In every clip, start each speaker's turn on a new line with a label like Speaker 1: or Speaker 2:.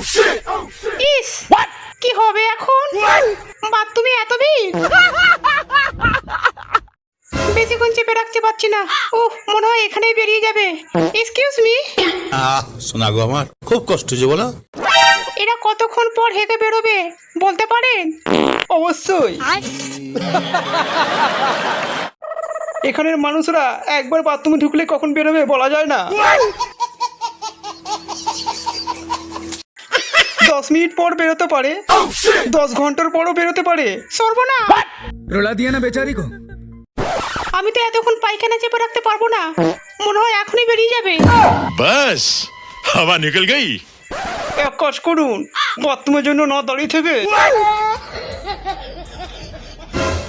Speaker 1: ইস কি হবে এখন? বাথরুমে এত ভিড়? বেশিক্ষণ চেপে রাখতে পারছি না। ও মনে হয় এখানেই বেরিয়ে যাবে। এক্সকিউজ মি
Speaker 2: আহ শোনা গো আমার খুব কষ্ট যে বলো।
Speaker 1: এরা কতক্ষণ পর হেঁকে বেরোবে বলতে পারেন?
Speaker 3: অবশ্যই। এখানের মানুষরা একবার বাথরুমে ঢুকলে কখন বেরোবে বলা যায় না। দশ মিনিট পর বেরোতে পারে দশ ঘন্টার পরও বেরোতে পারে
Speaker 1: সরবো না
Speaker 4: रुला दिया ना बेचारी को
Speaker 1: আমি তো এতক্ষণ পায়খানা চেপে রাখতে পারবো না মনে হয় এখনই বেরিয়ে যাবে
Speaker 5: बस हवा निकल गई
Speaker 3: এক কাজ করুন বাথরুমের জন্য না দাঁড়িয়ে থেকে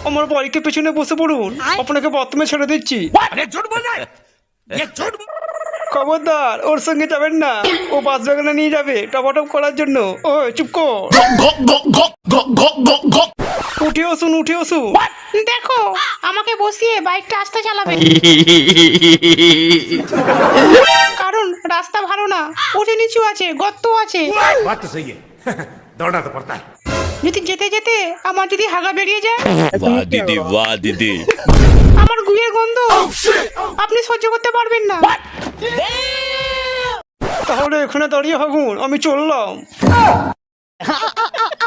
Speaker 3: আমার বাড়িতে পেছনে বসে পড়ুন আপনাকে বাথরুমে ছেড়ে দিচ্ছি খবরদার ওর সঙ্গে যাবেন না ও বাস বাগানে নিয়ে যাবে টপাটপ করার জন্য ও চুপ কর উঠে আসুন উঠে আসুন
Speaker 1: দেখো আমাকে বসিয়ে বাইকটা আস্তে চালাবে কারণ রাস্তা ভালো না উঁচু নিচু আছে গর্ত আছে
Speaker 6: बात तो सही है दौड़ना तो पड़ता है
Speaker 1: যদি যেতে যেতে আমার যদি হাগা বেরিয়ে যায়
Speaker 5: वाह दीदी वाह दीदी
Speaker 1: আমার গুয়ের গন্ধ আপনি সহ্য করতে পারবেন না
Speaker 3: তাহলে এখানে দাঁড়িয়ে হাগুন আমি চললাম।